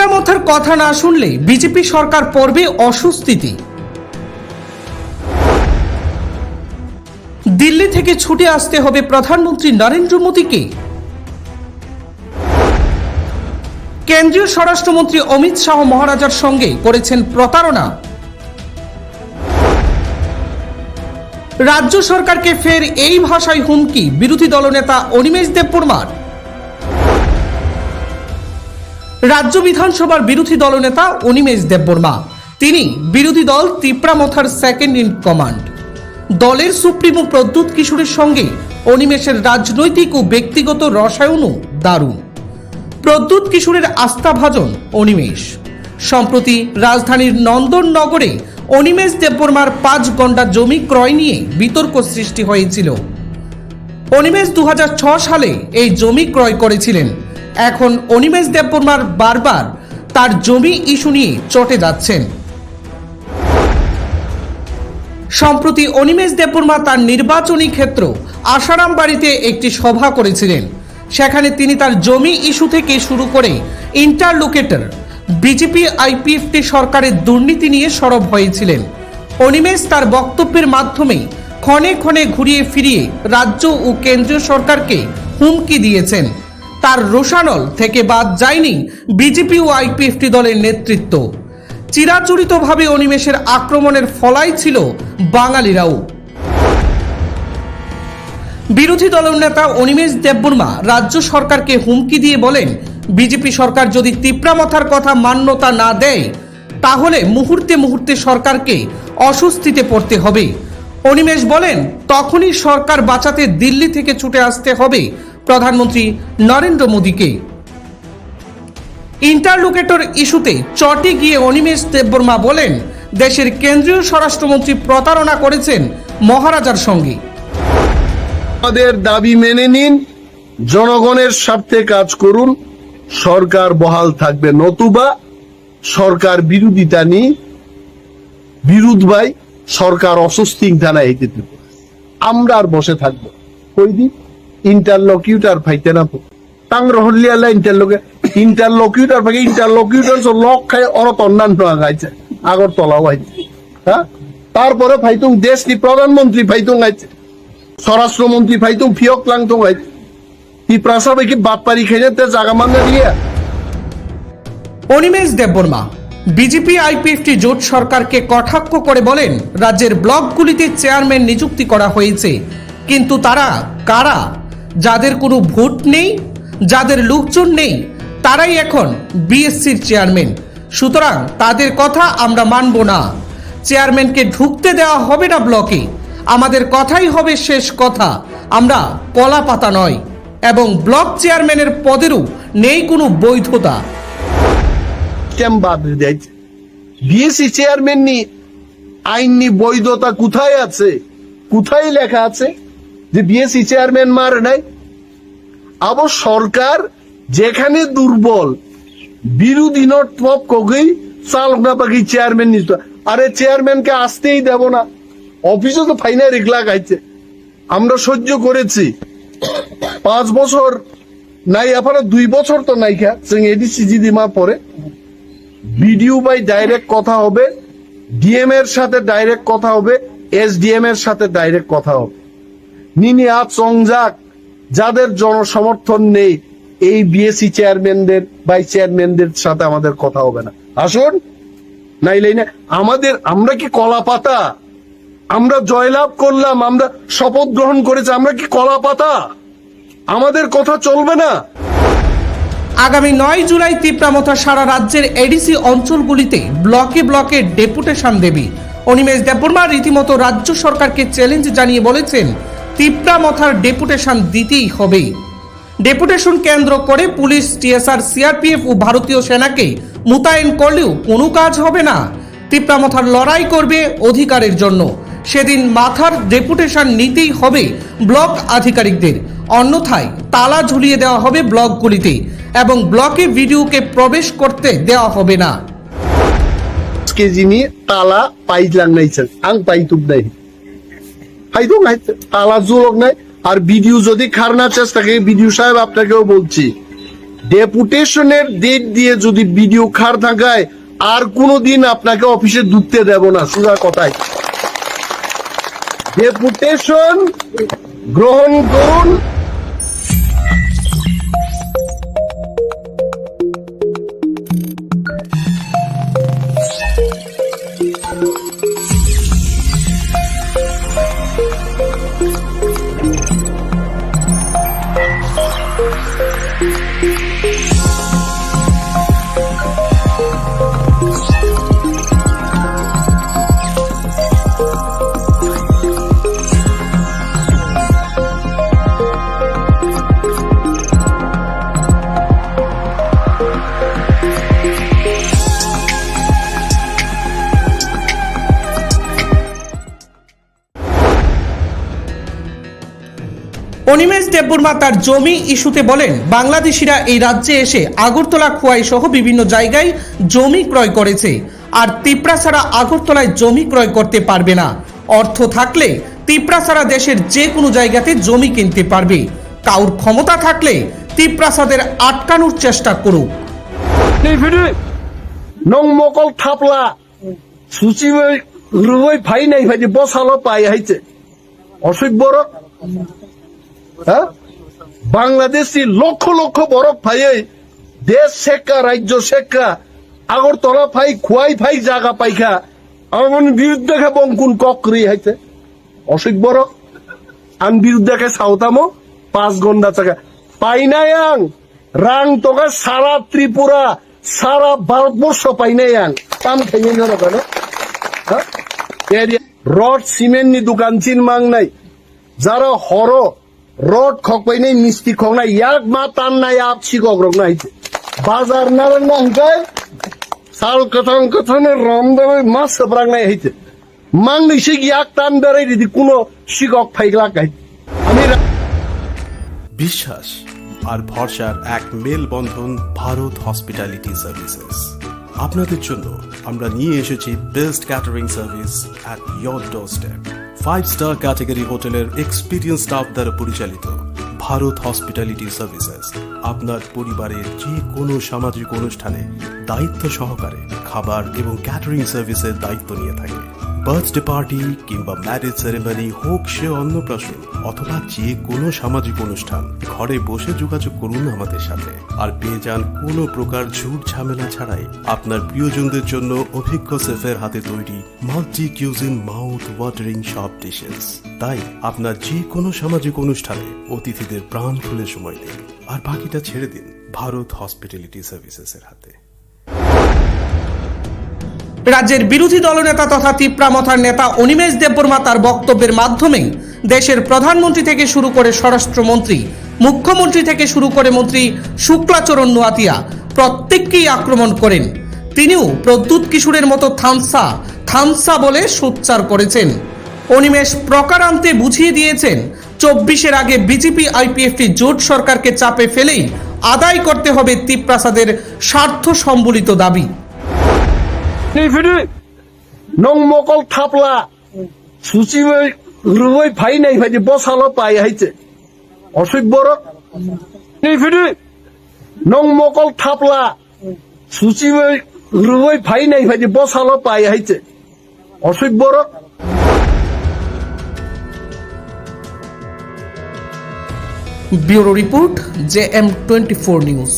তিপ্রামথার কথা না শুনলে বিজেপি সরকার পড়বে অস্বস্তিতে। দিল্লি থেকে ছুটে আসতে হবে প্রধানমন্ত্রী নরেন্দ্র মোদীকে। কেন্দ্রীয় স্বরাষ্ট্রমন্ত্রী অমিত শাহ মহারাজার সঙ্গে করেছেন প্রতারণা। রাজ্য সরকারকে ফের এই ভাষায় হুমকি, বিরোধী দলনেতা অনিমেষ দেববর্মার। রাজ্য বিধানসভার বিরোধী দলনেতা অনিমেষ দেববর্মা। তিনি বিরোধী দল তিপ্রামথার সেকেন্ড ইন কমান্ড দলের সুপ্রিমো প্রদ্যুৎ কিশোরের সঙ্গে অনিমেষের রাজনৈতিক ও ব্যক্তিগত রসায়নও দারুণ। প্রদ্যুৎ কিশোরের আস্থাভাজন অনিমেষ। সম্প্রতি রাজধানীর নন্দননগরে অনিমেষ দেববর্মার পাঁচ গন্ডা জমি ক্রয় নিয়ে বিতর্ক সৃষ্টি হয়েছিল। অনিমেষ দু সালে এই জমি ক্রয় করেছিলেন। এখন অনিমেষ দেববর্মার বারবার তার জমি ইস্যু নিয়ে চটে যাচ্ছেন। সম্প্রতি অনিমেষ দেববর্মা তার নির্বাচনী ক্ষেত্র আসারাম বাড়িতে একটি সভা করেছিলেন। সেখানে তিনি তার জমি ইস্যু থেকে শুরু করে ইন্টারলোকেটর, বিজেপি, আইপিএফটি সরকারের দুর্নীতি নিয়ে সরব হয়েছিলেন। অনিমেষ তার বক্তব্যের মাধ্যমে ক্ষণে ক্ষণে ঘুরিয়ে ফিরিয়ে রাজ্য ও কেন্দ্রীয় সরকারকে হুমকি দিয়েছেন। তার রোশানল থেকে বাদ যায়নি বিজেপি ও আইপিএফটি দলের নেতৃত্ব। চিরাচরিতভাবে অনিমেষের আক্রমণের ফলাই ছিল বাঙালিরাও। বিরোধী দলের নেতা অনিমেষ দেববর্মা রাজ্য সরকারকে হুমকি দিয়ে বলেন, বিজেপি সরকার যদি তিপ্রামথার কথা মান্যতা না দেয়, তাহলে মুহূর্তে মুহূর্তে সরকারকে অস্বস্তিতে পড়তে হবে। অনিমেষ বলেন, তখনই সরকার বাঁচাতে দিল্লি থেকে ছুটে আসতে হবে প্রধানমন্ত্রী নরেন্দ্র মোদীকে। ইন্টারলোকেটর ইস্যুতে চটে গিয়ে অনিমেষ দেববর্মা বলেন, দেশের কেন্দ্রীয় স্বরাষ্ট্রমন্ত্রী প্রতারণা করেছেন মহারাজার সঙ্গে। আমাদের দাবি মেনে নিন, জনগণের স্বার্থে কাজ করুন, সরকার বহাল থাকবে নতুবা, সরকার বিরোধিতা নিয়ে বিরোধ ভাই সরকার অস্বস্তি থানা হেঁটে দেব আমরা আর বসে থাকব কই দিন? ইন্টারলকিউটার ফাইতে না তো রহলিয়ালা ইন্টারলোকে ইন্টারলকিউটার ফাইকে ইন্টারলকিউটার লক খাই অরত অন্যান্য আগাইছে আগর তলাও আইছে হ্যাঁ তারপরে ফাইতুং দেশ কি প্রধানমন্ত্রী ফাইতুং আইছে স্বরাষ্ট্রমন্ত্রী ফাইতুং ফিয়ক লাংতুং আইছে কি প্রাসাবে কি বাদ পারি খেয়ে তে জাগা মানে দিয়ে। অনিমেষ দেববর্মা বিজেপি আইপিএফটি জোট সরকারকে কটাক্ষ করে বলেন রাজ্যের ব্লকগুলিতে চেয়ারম্যান নিযুক্তি করা হয়েছে। কিন্তু তারা কারা? যাদের কোনো ভোট নেই, যাদের লোকজন নেই, তারাই এখন বিএসসির চেয়ারম্যান। সুতরাং তাদের কথা আমরা মানব না। চেয়ারম্যানকে ঢুকতে দেওয়া হবে না ব্লকে। আমাদের কথাই হবে শেষ কথা। আমরা কলা পাতা নয় এবং ব্লক চেয়ারম্যানের পদেরও নেই কোনো বৈধতা। বিএসসি চেয়ারম্যান নি আইন নি বৈধতা কোথায় আছে? কোথায় লেখা আছে? যে বিএসসি চেয়ারম্যান মার নাই, আবার সরকার যেখানে দুর্বল, বিরোধী নট টপ কগেই চালক না পাখি চেয়ারম্যান নিত। আরে চেয়ারম্যানকে আসতেই দেব না। অফিসে তো ফাইনাল রেগলা গাইছে আমরা সহ্য করেছি। পাঁচ বছর নাই এফারে দুই বছর তো নাই খা এডিসি দিমা পরে। বিডিও বাই ডাইরেক্ট কথা হবে। ডিএম এর সাথে ডাইরেক্ট কথা হবে। এস এসডিএম এর সাথে ডাইরেক্ট কথা হবে। নিনিয়া চংজাক যাদের জনসমর্থন নেই, এই বিএসসি চেয়ারম্যানদের বাই চেয়ারম্যানদের সাথে আমাদের কথা হবে না। আসুন, নাইলে না, আমাদের, আমরা কি কলা পাতা আমরা জয়লাভ করলাম, আমরা শপথ গ্রহণ করেছি, আমরা কি কলা পাতা আমাদের কথা চলবে না। আগামী নয় জুলাই তিপ্রামথা সারা রাজ্যের এডিসি অঞ্চলগুলিতে ব্লকে ব্লকে ডেপুটেশন দেবী। অনিমেষ দেববর্মা রীতিমতো রাজ্য সরকারকে চ্যালেঞ্জ জানিয়ে বলেছেন তিপ্রামথার ডেপুটেশন দিতেই হবে ডেপুটেশন কেন্দ্র করে পুলিশ, টিএসআর, সিআরপিএফ ও ভারতীয় সেনাকে মোতায়েন করলেও কোনো কাজ হবে না। তিপ্রামথার লড়াই করবে অধিকারের জন্য। সেদিন মাথার ডেপুটেশন নিতেই হবে ব্লক আধিকারিকদের। অন্যথায় তালা ঝুলিয়ে দেওয়া হবে ব্লকগুলিতে এবং ব্লকে ভিডিওকে প্রবেশ করতে দেওয়া হবে না। কেজি নিয়ে তালা পাইলাম নাইছেন, আং পাইতুক নাই পাইতো নাই জোলক নাই। আর যদি সাহেব আপনাকেও বলছি। ডেপুটেশনের ডেট দিয়ে যদি খার থাকায়, আর কোনোদিন আপনাকে অফিসে ঢুকতে দেব না, সোজা কথায়। ডেপুটেশন গ্রহণ করুন অনিমেষ দেববর্মা তার জমি ইস্যুতে বলেন, বাংলাদেশিরা এই রাজ্যে এসে আগরতলা, খোয়াই সহ বিভিন্ন জায়গায় জমি ক্রয় করেছে। আর তিপ্রা ছাড়া আগরতলায় জমি ক্রয় করতে পারবে না। অর্থ থাকলে তিপ্রা ছাড়া দেশের যে কোনো জায়গাতে জমি কিনতে পারবে। কাউর ক্ষমতা থাকলে তিপ্রাসাদের আটকানোর চেষ্টা করুক। নং থাপলা। সুচি রুই ফাই নাই, ভাই বসালো পাই হাইছে। বরক হ্যাঁ? বাংলাদেশি লক্ষ লক্ষ বরফ ফাই দেশ শেখা, রাজ্য শেখা, আগরতলা ফাই, খুয়াই ফাই, জাগা পাইখা, আমার বিরুদ্ধে বঙ্কুন ককরি হাইছে অসুখ বরক আন বিরুদ্ধে সাউতামো। পাঁচ ঘণ্টা চাকা পাই নাই আং। রাং তোকে সারা ত্রিপুরা, সারা ভারতবর্ষ পাই নাই আং। পাম না কেন? রড, সিমেন্ট নি দোকান চিন মাং নাই। যারা হর রড খক নাই, মিষ্টি খক নাই, ইয়াক মা টান নাই, আপ শিকক রক নাই। বাজার নারায়ণ না হঙ্কায় সাল কথন কথনের রম দামে মাছ সবরাং নাই হইতে। মাং নিশে ইয়াক টান বেড়াই দিদি কোনো শিকক ফাইগলা গাই। আমি বিশ্বাস আর ভরসার এক মেলবন্ধন ভারত হসপিটালিটি সার্ভিসেস। আপনাদের জন্য আমরা নিয়ে এসেছি best catering service at your door step five star category হোটেলের এক্সপিরিয়েন্স স্টাফ দ্বারা পরিচালিত ভারত হসপিটালিটি সার্ভিসেস আপনার পরিবারের যে কোনো সামাজিক অনুষ্ঠানে দায়িত্ব সহকারে খাবার এবং ক্যাটারিং সার্ভিসের দায়িত্ব নিয়ে থাকে বার্থডে পার্টি কিংবা ম্যারেজ সেরেমনি, হোক সে অন্নপ্রাশন অথবা যে কোনো সামাজিক অনুষ্ঠান, ঘরে বসে যোগাযোগ করুন আমাদের সাথে। আর পেয়ে যান কোনো প্রকার ঝুট ঝামেলা ছাড়াই আপনার প্রিয়জনদের জন্য অভিজ্ঞ শেফের হাতে তৈরি মাল্টি কিউজিন মাউথ ওয়াটারিং সব ডিশেস। তাই আপনার যে কোনো সামাজিক অনুষ্ঠানে অতিথিদের প্রাণ খুলে সময় দিন। আর বাকিটা ছেড়ে দিন ভারত হসপিটালিটি সার্ভিসেসের হাতে। রাজ্যের বিরোধী দলনেতা তথা তিপ্রামথার নেতা অনিমেষ দেববর্মা তার বক্তব্যের মাধ্যমে দেশের প্রধানমন্ত্রী থেকে শুরু করে স্বরাষ্ট্রমন্ত্রী, মুখ্যমন্ত্রী থেকে শুরু করে মন্ত্রী শুক্লাচরণ নোয়াতিয়া প্রত্যেককেই আক্রমণ করেন। তিনিও প্রদ্যুৎ কিশোরের মতো থামসা থামসা বলে সোচ্চার করেছেন। অনিমেষ প্রকারান্তে বুঝিয়ে দিয়েছেন, চব্বিশের আগে বিজেপি আইপিএফটি জোট সরকারকে চাপে ফেলেই আদায় করতে হবে তিপ্রাসাদের স্বার্থ সম্বলিত দাবি। ফিরে নং মকল থাপলা। সুচি রুই ফাই নাই ভাই বসালো পাই হাইছে বরক ফিরে নং মকল থাপলা। সুচি রুই ফাই নাই ভাই বসালো পাই হাইছে অসুখ বরক bureau report J M twenty four news.